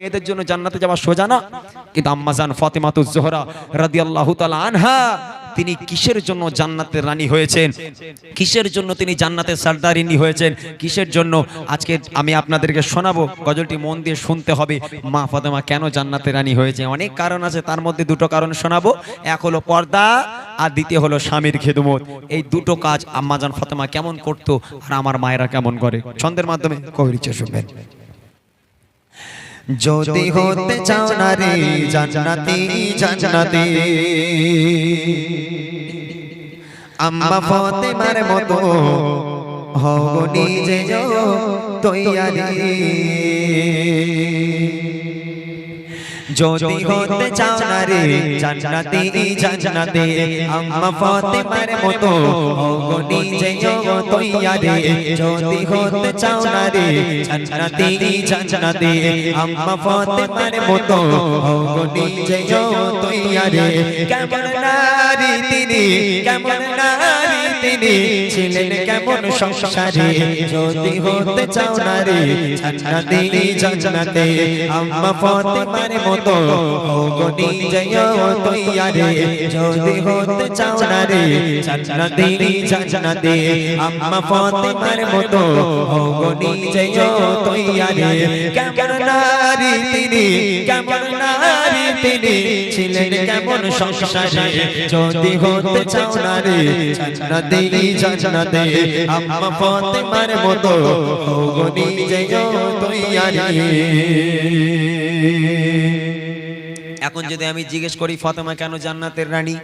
মেয়েদের জন্য জান্নাতে যাওয়া সোজা না? কিন্তু আম্মাজান ফাতেমাতুজ জোহরা রাদিয়াল্লাহু তাআলা আনহা, তিনি কিসের জন্য জান্নাতের রানী হয়েছেন? কিসের জন্য তিনি জান্নাতের সর্দারিনী হয়েছেন? কিসের জন্য? আজকে আমি আপনাদেরকে শোনাবো, গজলটি মন দিয়ে শুনতে হবে, মা ফাতেমা কেন জান্নাতের রানী হয়েছে? অনেক কারণ আছে, তার মধ্যে দুটো কারণ শোনাবো। এক হলো পর্দা, আর দ্বিতীয় হলো স্বামীর খেদমত। এই দুটো কাজ আম্মাজান ফাতেমা কেমন করতো, আর আমার মায়েরা কেমন করে? ছন্দের মাধ্যমে কবির শুনবেন। যদি হতে চাও না রে জান্নাতি জান্নাতি আম্মা ফাতেমার মতো হও নিজে তৈয়ারি। যদি হতে চাও না রে জান্নাতি জান্নাতি আম্মা ফাতেমার মতো হও নিজে তৈয়ারি যদি হতে চাও না রে জান্নাতি জান্নাতি আম্মা ফাতেমার মতো হও নিজে তৈয়ারি কেমন নারী তিনি কেমন নারী তিনি ছিলেন কেমন সংসারে? যদি হতে চাও না রে জান্নাতি জান্নাতি আম্মা ফাতেমার মতো হও নিজে তৈয়ারি। যদি হতে চাও না রে জান্নাতি জান্নাতি আম্মা ফাতেমার মতো হও নিজে তৈয়ারি। কেমন নারী তিনি? কেমন নারী তিনি? ছিলেন কেমন সংসারে? যদি হতে চাও না রে জান্নাতি জান্নাতি। আম্মা ফাতেমার মতো হও নিজে তৈয়ারি। এখন যদি আমি জিজ্ঞেস করি ফাতেমা কেন জান্নাতের রানী?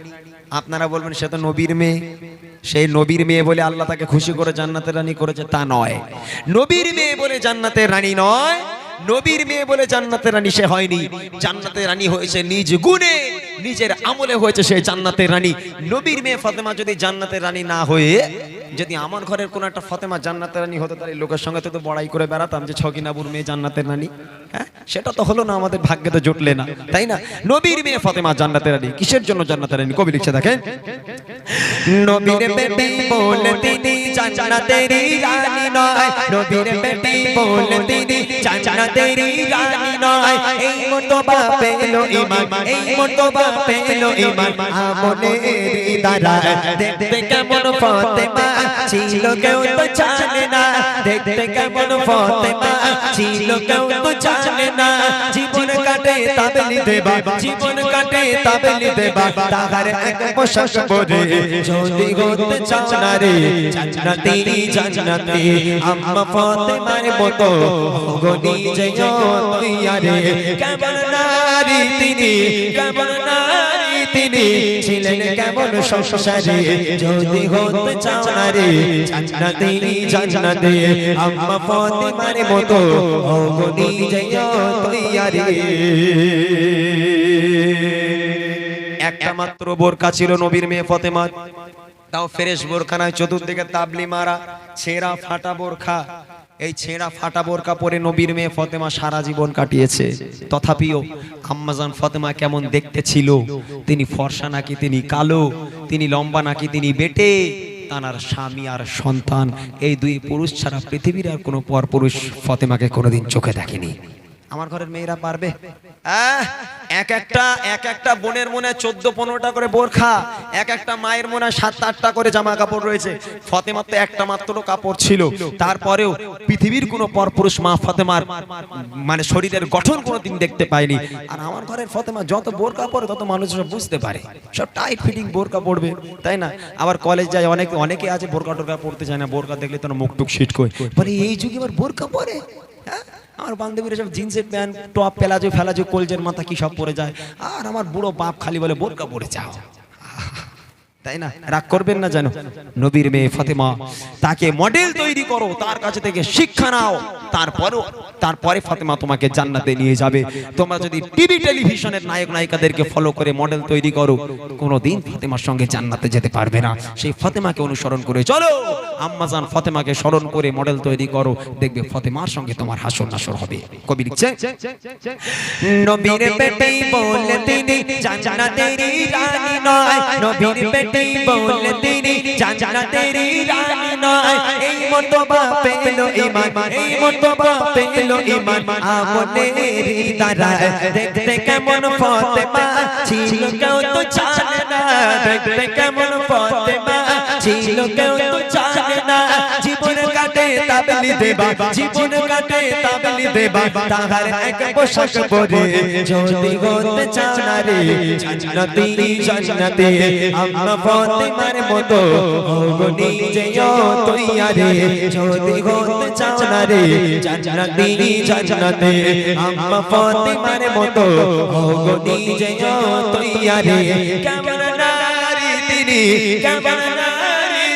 আপনারা বলবেন সে তো নবীর মেয়ে। সেই নবীর মেয়ে বলে আল্লাহ তাকে খুশি করে জান্নাতের রানী করেছে তা নয়। নবীর মেয়ে বলে জান্নাতের রানী নয় নবীর মেয়ে বলে জান্নাতের রানী সে হয়নি। জান্নাতের রানী হয়েছে নিজ গুণে নিজের আমলে হয়েছে সে জান্নাতের রানী। নবীর মেয়ে ফাতেমা যদি জান্নাতের রানী না হয়ে যদি আমার ঘরের কোনো একটা ফতেমা জান্নাতের রানী হতো, তাহলে লোকের সঙ্গে তো বড়াই করে বেড়াতাম যে ছগিনাবুর মেয়ে জান্নাতের রানী। হ্যাঁ? সেটা তো হলো না, আমাদের ভাগ্যে তো জুটলে না। তাই না? নবীর মেয়ে ফতেমা জান্নাতের রানী, কিসের জন্য জান্নাতের রানী? কবি লিখছে দেখেন নবীর বেটি বলে তিনি জান্নাতেরি রানী নয়। নবীর বেটি বলে তিনি জান্নাতেরি রানী নয়। এই মতো বাপে এলো ইমান। এই মতো বাপে এলো ইমান। আমনের দ্বারা দেখতে কেমন ফাতেমা। ছিল কেউ তো জানে না। দেখতে কেমন ফাতেমা। ছিল কেউ তো জানে না। জীবন কাটে তাবেলি দেবা। জীবন কাটে তাবেলি দেবা। তাহার এক পোশাক পরে যদি হতে চাও না রে জান্নাতি জান্নাতি আম্মা ফাতেমার মতো গনি জয় তৈয়ারে। কেমন নারী তিনি, কেমন নারী তিনি ছিলেন কেমন সংসারে। যদি হতে চাও না রে জান্নাতি জান্নাতি আম্মা ফাতেমার মতো গনি জয় তৈয়ারে। একটা মাত্র বোরকা ছিল নবীর মেয়ে ফাতেমা। তাও ফেরেশ বোরখা নয় চতুর্দিকে তাবলি মারা, ছেঁড়া ফাটা বোরখা। এই ছেঁড়া ফাটা বোরকা পরে নবীর মেয়ে ফতেমা সারা জীবন কাটিয়েছে। তথাপিও আম্মাজান ফতেমা কেমন দেখতে ছিল? তিনি ফর্সা নাকি তিনি কালো? তিনি লম্বা নাকি তিনি বেটে? তানার স্বামী আর সন্তান। এই দুই পুরুষ ছাড়া পৃথিবীর আর কোনো পর পুরুষ ফতেমাকে কোনোদিন চোখে দেখেনি। আমার ঘরের মেয়েরা পারবে? এক একটা এক একটা বোনের মনে চোদ্দ, পনেরোটা করে বোরখা, এক একটা মায়ের মনে সাত আটটা করে জামা কাপড় রয়েছে। ফতেমার তো একটা মাত্র কাপড় ছিল। তারপরেও পৃথিবীর কোনো পরপুরুষ মা ফতেমার মানে শরীরের গঠন কোনোদিন দেখতে পায়নি। আর আমার ঘরের ফতেমা যত বোরকা পরে তত মানুষ সব বুঝতে পারে। সব টাইট ফিটিং বোরকা পড়বে তাই না? আবার কলেজ যায়, অনেক, অনেকে আছে বোরকা টোরকা পড়তে চায় না বোরকা দেখলে তো মুখ টুক করে। বলে, এই যুগে আবার বোরকা পরে? হ্যাঁ? আমার বান্ধবীরা সব জিন্সের প্যান্ট, টপ পেলাজো ফেলাজো কলজের মাথা কি সব পরে যায়? আর আমার বুড়ো বাপ খালি বলে, বোরকা পরে যাও। তাই না? রাগ করবেন না জানো নবীর মেয়ে ফাতেমা, তাকে মডেল তৈরি করো, তার কাছে থেকে শিক্ষা নাও। তারপরও, তারপরে ফাতেমা তোমাকে জান্নাতে নিয়ে যাবে। তোমরা যদি টিভি, টেলিভিশনের নায়ক, নায়িকাদেরকে ফলো করে মডেল তৈরি করো, কোনোদিন ফাতেমার সঙ্গে জান্নাতে যেতে পারবে না। সেই ফাতেমাকে অনুসরণ করে চলো। আম্মাজান ফাতেমাকে স্মরণ করে মডেল তৈরি করো। দেখবে ফাতেমার সঙ্গে তোমার হাসর নাসর হবে। কবি লিখছে, নবীর বেটি বলে তিনি জান্নাতেরি রানী নয়। নবীর বেটি বেটি বলে তিনি, জান্নাতেরি রানী নয়। এই মর্তবা পেল ইমান, এই মর্তবা পেল ইমান। আমলের দ্বারা দেখতে কেমন ফতেমা? ছিল কেউ তো জানে না, দেখতে কেমন ফতেমা? ছিল কেউ তো জানে না, জীবন কাটে তাবলি দেবা, জীবন কাটে তাবলি দেবা। তাহার এক পোশাক পরে যদি হতে চাও রে জান্নাতি জান্নাতি, আম্মা ফাতেমার মতো। হব নিজেও তৈয়ারে, যদি হতে চাও না রে, জান্নাতি, জান্নাতে। আম্মা ফাতেমার মতো হব নিজেও তৈয়ারে। কেমন নারী তিনি, কেমন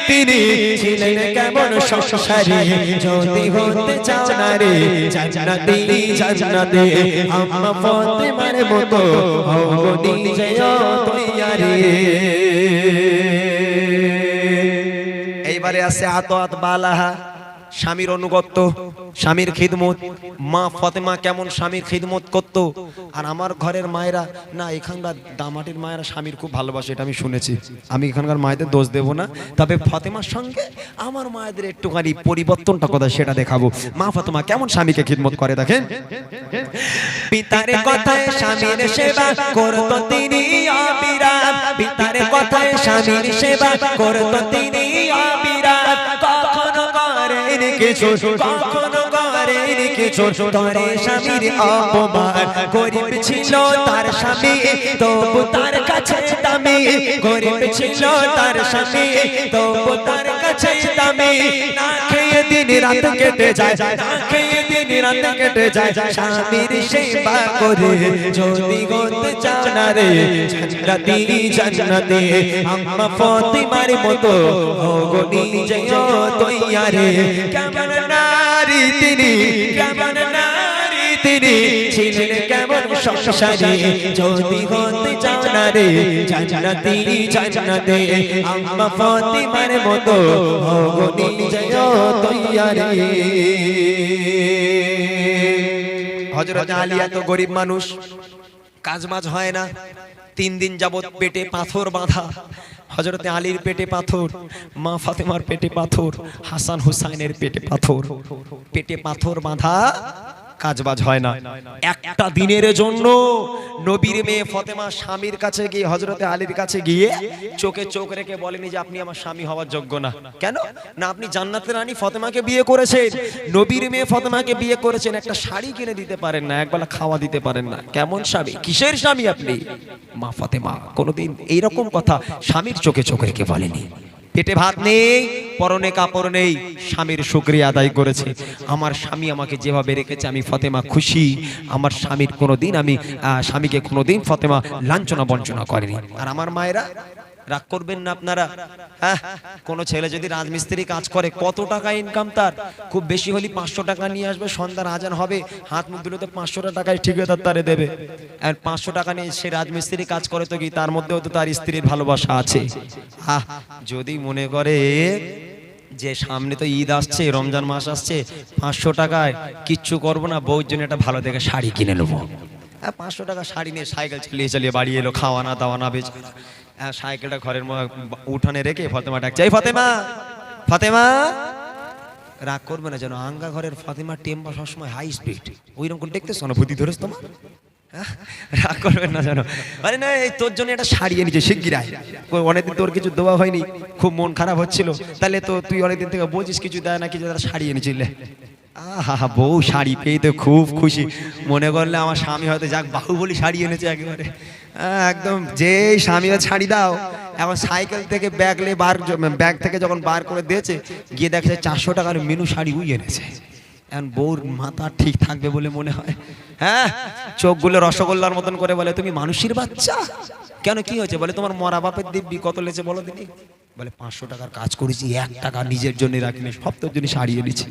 তিনি ছিলেন কেমন সংসারী? যদি হতে চাও না রে, জান্নাতে জান্নাতে আম্মা ফাতেমার মতো হও নিজেও তৈয়ারে এইবারে আছে আতআত বালাহা। স্বামীর অনুগত্য, স্বামীর খিদমত। মা ফতেমা কেমন স্বামীর খিদমত করত? আর আমার ঘরের মায়েরা, না, এখানকার দামাটির মায়েরা স্বামীর খুব ভালোবাসে, এটা আমি শুনেছি। আমি এখানকার মায়েদের দোষ দেব না। তবে ফতেমার সঙ্গে আমার মায়েদের একটুখানি পরিবর্তনটা কোথায় সেটা দেখাবো। মা ফতেমা কেমন স্বামীকে খিদমত করে দেখেন? পিতার কথায় স্বামীর সেবা করত তিনি অবিরাম। পিতার কথায় স্বামীর সেবা করত তিনি কিছু কখনো করেন কিছু তরে স্বামীর অপমান। গরিব ছিল তার স্বামী, তবু তার কাছে দামি। গরিব ছিল তার স্বামী, তবু তার কাছে দামি। না খেয়ে দিন রাত কেটে যায়। খেয়ে দিন রাত কেটে যায়। স্বামীর সেবা করে যদি গতে চাও না রে জান্নাতি জান্নাতি আম্মা ফাতিমার মতো হোগো নিজে তৈয়ারে। কেমন নারী তিনি? কেমন নারী তিনি? ছিলেন কেমন সংসারী? যদি হতে চাও না রে জান্নাতি জান্নাতি। আম্মা ফাতিমার মতো হোগো নিজে তৈয়ারে। হজরত আলী এত গরিব মানুষ, কাজ মাজ হয় না। তিন দিন যাবত পেটে পাথর বাঁধা। হজরতে আলীর পেটে পাথর, মা ফাতেমার পেটে পাথর, হাসান হুসাইনের পেটে পাথর। পেটে পাথর বাঁধা কাজবাজ হয় না। একটা দিনের জন্য নবীর মেয়ে ফতেমা স্বামীর কাছে গিয়ে হজরতে আলীর কাছে গিয়ে চোখে চোখ রেখে বলেনি যে, আপনি আমার স্বামী হওয়ার যোগ্য না। কেন? না, আপনি জান্নাতের রানী ফতেমাকে বিয়ে করেছেন। নবীর মেয়ে ফতেমাকে বিয়ে করেছেন, একটা শাড়ি কিনে দিতে পারেন না একবেলা খাওয়া দিতে পারেন না। কেমন স্বামী? কিসের স্বামী আপনি? মা ফতেমা। কোনোদিন এইরকম কথা স্বামীর চোখে চোখ রেখে বলেনি। পেটে ভাত নেই, পরনে কাপড় নেই, স্বামীর শুক্রিয়া আদায় করেছে। আমার স্বামী আমাকে যেভাবে রেখেছে, আমি ফতেমা খুশি। আমার স্বামীর কোনো দিন আমি স্বামীকে কোনো দিন ফতেমা লাঞ্ছনা বঞ্চনা করেনি। আর আমার মায়েরা রাগ করবেন না আপনারা? হ্যাঁ? কোনো ছেলে যদি রাজমিস্ত্রি কাজ করে, কত টাকা ইনকাম তার? খুব বেশি হলে পাঁচশো টাকা নিয়ে আসবে, সন্ধ্যার আজান হবে, হাত মুখ দিলে তো পাঁচশো টাকায় ঠিকাদার তারে দেবে। আর পাঁচশো টাকা নিয়ে সে রাজমিস্ত্রি কাজ করে তো কি তার মধ্যেও তো তার স্ত্রীর ভালোবাসা আছে? আহ, যদি মনে করে যে সামনে তো ঈদ আসছে, রমজান মাস আসছে, পাঁচশো টাকায় কিচ্ছু করব না, বউর জন্য একটা ভালো দেখে শাড়ি কিনে নেব। হ্যাঁ পাঁচশো টাকা শাড়ি নিয়ে সাইকেল চালিয়ে চালিয়ে বাড়ি এলো, খাওয়ানা দাওয়ানা বেচ সাইকেলটা ঘরের উঠানে রেখে ফতেমা ডাকছে, এই ফতেমা ফতেমা! রাগ করবে না যেন, আঙ্গা ঘরের ফতেমা টেম্পা সবসময় হাই স্পিড ওইরকম করে দেখতেছ বুদ্ধি ধরেছ তোমার? হ্যাঁ? রাগ করবেন না জানো আরে না, এই তোর জন্য একটা শাড়ি এনেছে শিগগিরাই কই, অনেকদিন তোর কিছু দেওয়া হয়নি, খুব মন খারাপ হচ্ছিল। তাহলে তো তুই অনেকদিন থেকে বলছিস কিছু দেয় না, কিছু তারা শাড়ি এনেছিলে। আহা, বউ শাড়ি পেয়ে তো খুব খুশি। মনে করলে আমার স্বামী হয়তো যাক বাহুবলি শাড়ি এনেছে একেবারে। একদম যেই স্বামী ছাড়ি দাও। এখন সাইকেল থেকে ব্যাগ লে বার ব্যাগ থেকে যখন বার করে দিয়েছে, গিয়ে দেখছে চারশো টাকার মেনু শাড়ি উই এনেছে। এখন বউর মাথা ঠিক থাকবে বলে মনে হয়। হ্যাঁ? চোখগুলো রসগোল্লার মতন করে বলে, তুমি মানুষের বাচ্চা? কেন কি হয়েছে? বলে, তোমার মরা বাপের দিব্যি কত লেছে বলো দিদি বলে, পাঁচশো টাকার কাজ করেছি, এক টাকা নিজের জন্য রাখিনি, সব জন্য সারিয়ে নিচ্ছি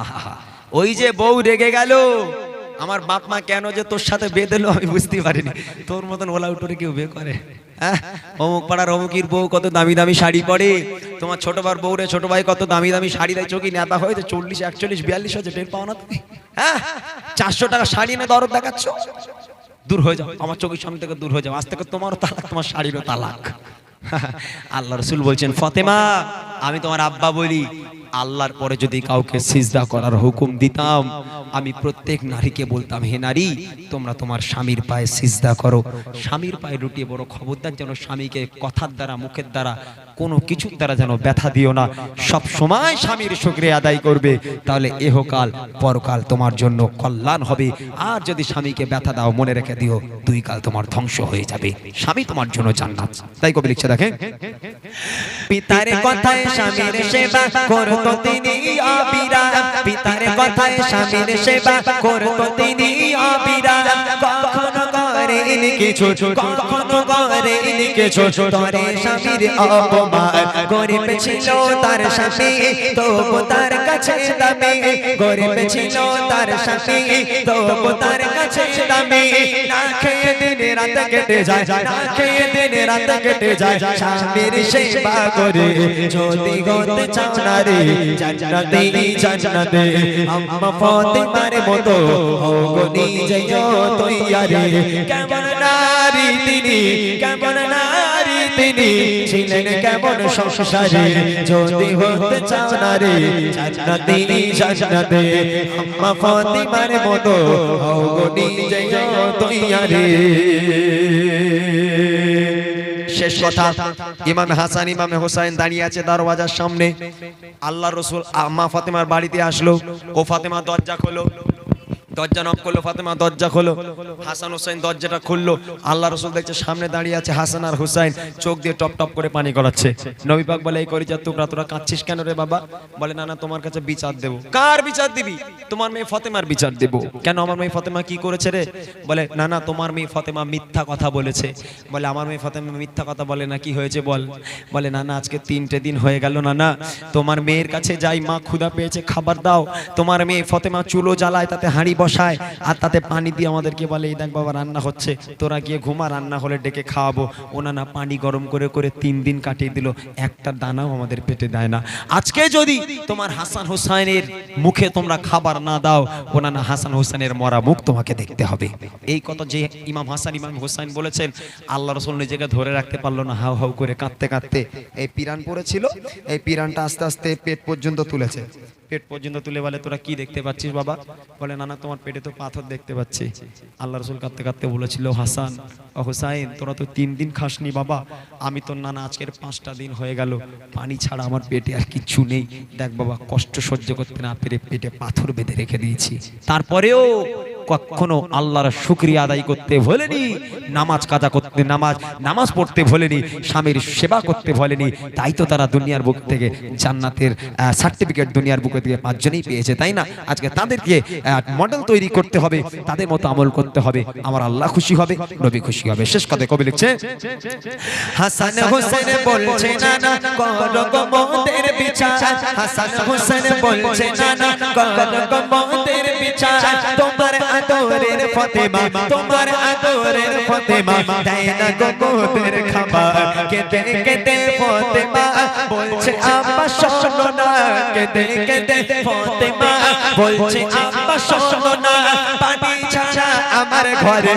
আহা, ওই যে বউ রেগে গেল। আমার বাপ মা কেন যে তোর সাথে বেঁধেলো আমি বুঝতে পারিনি। তোর মতন ওলা উঠোরে কেউ বে করে? হ্যাঁ? অমুক পাড়ার অমুকির বউ কত দামি দামি শাড়ি পরে? তোমার ছোট বার বউ রে ছোট ভাই কত দামি দামি শাড়ি দেয় চোখি নেতা হয়েছে, চল্লিশ, একচল্লিশ, বিয়াল্লিশ হয়েছে, টের পাও না তুমি? হ্যাঁ? চারশো টাকা শাড়ি এনে দরদ দেখাচ্ছ? দূর হয়ে যাও, আমার চোখের সামনে থেকে দূর হয়ে যাও, আজ থেকে তোমারও তালাক, তোমার শাড়িরও তালাক। আল্লাহ রসুল বলছেন, ফতেমা, আমি তোমার আব্বা বলি আল্লাহর পরে যদি কাউকে সিজদা করার হুকুম দিতাম, আমি প্রত্যেক নারীকে বলতাম, হে নারী, তোমরা তোমার স্বামীর পায়ে সিজদা করো। স্বামীর পায়ে লুটিয়ে বড় খবরদার যেন স্বামীকে কথার দ্বারা, মুখের দ্বারা কোনো কিছুর দ্বারা যেন ব্যথা দিও না। সব সময় স্বামীর শুক্রিয়া আদায় করবে। তাহলে এহকাল, পরকাল তোমার জন্য কল্যাণ হবে। আর যদি স্বামীকে ব্যথা দাও, মনে রেখে দিও, দুই কাল তোমার ধ্বংস হয়ে যাবে। স্বামী তোমার জন্য জান্নাত। তাই কবি লিখছে, দেখেন। পিতার কথায় স্বামীর সেবা করতো তিনি অবিরাম। পিতার কথায় স্বামীর সেবা করতো তিনি অবিরাম। কিছু কখনো করেন তরে স্বামীর অপমান গরিব ছিল তার স্বামী তবু তার কাছে দামি গরিব ছিল তার স্বামী তবু তার কাছে দামি না খেয়ে দিন রাত কেটে যায় না খেয়ে দিন রাত কেটে যায় স্বামীর সেবা করে যদি গতে চাও না রে জান্নাতে জান্নাতে আম্মা ফাতেমার মতো হোগো নিজে তৈয়ারে কেমন তিনি, কেমন নারী তিনি? ছিলেন কেমন সংসারে? যদি হতে চাও না রে জান্নাতে। আম্মা ফাতেমার মতো হোগো নিজে তৈয়ারে। শেষ কথা, ইমাম হাসান, ইমাম হোসাইন দাঁড়িয়ে আছে দরওয়াজার সামনে। আল্লাহ রসুল মা ফাতেমার বাড়িতে আসলো। ও ফাতেমা দরজা খোলো। দরজা নক করল, ফাতেমা দরজা খোলো। হাসান হোসেন দরজাটা খুললো। আল্লাহ রসুল দেখছে সামনে দাঁড়িয়ে আছে হাসান আর হুসাইন। চোখ দিয়ে টপ টপ করে পানি গড়াচ্ছে নবী পাক বলে, এই করি যা তোমরা, তোরা কাঁদছিস কেন রে বাবা? বলে, না না, তোমার কাছে বিচার দেবো। কার বিচার দিবি? তোমার মেয়ে ফতেমার বিচার দেবো। কেন আমার মেয়ে ফতেমা কি করেছে রে? বলে, না না, তোমার মেয়ে ফতেমা মিথ্যা কথা বলেছে। বলে, আমার মেয়ে ফতেমা মিথ্যা কথা বলে না, কি হয়েছে বল? বলে, না না, আজকে তিনটে দিন হয়ে গেল, না না, তোমার মেয়ের কাছে যাই, মা ক্ষুধা পেয়েছে, খাবার দাও। তোমার মেয়ে ফতেমা চুলো জ্বালায়, তাতে হাঁড়ি বসায় আর তাতে পানি দিয়ে আমাদেরকে বলে, এই দেখ বাবা, রান্না হচ্ছে। তোরা গিয়ে ঘুমা, রান্না হলে ডেকে খাওয়াবো। ওনা না পানি গরম করে করে তিন দিন কাটিয়ে দিল। একটা দানাও আমাদের পেটে দেয় না। আজকে যদি তোমার হাসান হোসাইনের মুখে তোমরা খাবার না দাও ওনা না হাসান হোসেনের মরা মুখ তোমাকে দেখতে হবে। এই কথা যে ইমাম হাসান, ইমাম হোসাইন বলেছেন, আল্লাহ রসুল নিজেকে ধরে রাখতে পারল না, হাউ হাউ করে কাঁদতে কাঁদতে। এই পিরান পড়েছিল, এই পিরানটা আস্তে আস্তে পেট পর্যন্ত তুলেছে। পেট পর্যন্ত তুলে বলে, তোরা কি দেখতে পাচ্ছিস বাবা? বলে না না তোমার পেটে তো পাথর দেখতে পাচ্ছি। আল্লাহ রসুল কাঁদতে কাঁদতে বলেছিল, হাসান, ও হুসাইন, তোরা তো তিন দিন খাসনি বাবা। আমি তোর নানা আজকের পাঁচটা দিন হয়ে গেল। পানি ছাড়া আমার পেটে আর কিচ্ছু নেই। দেখ বাবা, কষ্ট সহ্য করতে না পেরে পেটে পাথর বেঁধে রেখে দিয়েছি। তারপরেও কখনো আল্লাহর শুক্রিয়া আদায় করতে ভোলেনি, নামাজ কাজা করতে, নামাজ নামাজ পড়তে ভোলেনি, স্বামীর সেবা করতে ভোলেনি, তাই তো তারা দুনিয়ার বুক থেকে জান্নাতের সার্টিফিকেট দুনিয়ার বুকে থেকে পাঁচজনেই পেয়েছে, তাই না? আজকে তাদেরকে মডেল তৈরি করতে হবে, তাদের মতো আমল করতে হবে, আমার আল্লাহ খুশি হবে, নবী খুশি হবে। শেষ কথা কবি লিখছে, হাসান হোসেন বলছে বিচার। হাসান হোসেন বলছে বিচার তোমার আদরের ফতেমা, তোমার আদরের ফতেমা, দেয় না গো মোদের খাবার। কেঁদে কেঁদে ফতেমা, বলছে আব্বা শোনো না পানি আমার ঘরে।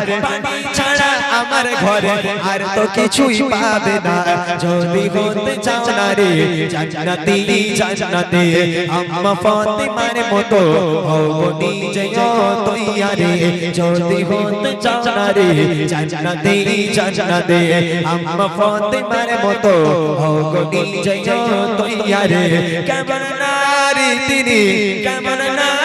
ছাড়া আমার ঘরে আর তো কিছুই পাবে না। যদি হতে চাও না রে, জান্নাতি, জান্নাতে। আম্মা ফাতেমার মতো হও নিজে তৈয়ারে যদি হতে চাও না রে, জান্নাতি, জান্নাতে। আম্মা ফাতেমার মতো হও নিজে তৈয়ারে কেমন নারী তিনি, কেমন নারী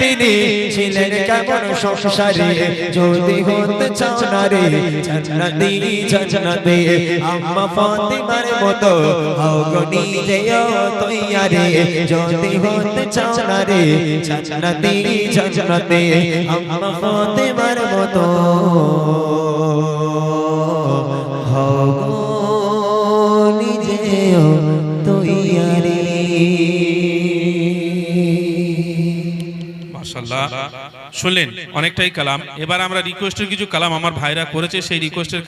তিনি ছিলেন কেমন সংসারে? যদি হতে চাও না রে জান্নাতি, জান্নাতে। আম্মা ফাতেমার মতো হও গো নিজে তৈয়ারে। যদি হতে চাও না রে জান্নাতি। আম্মা ফাতেমার মতো। হও গো শুনলেন অনেকটাই কালাম। এবার আমরা রিকোয়েস্টের কিছু কালাম আমার ভাইরা করেছে সেই রিকোয়েস্টের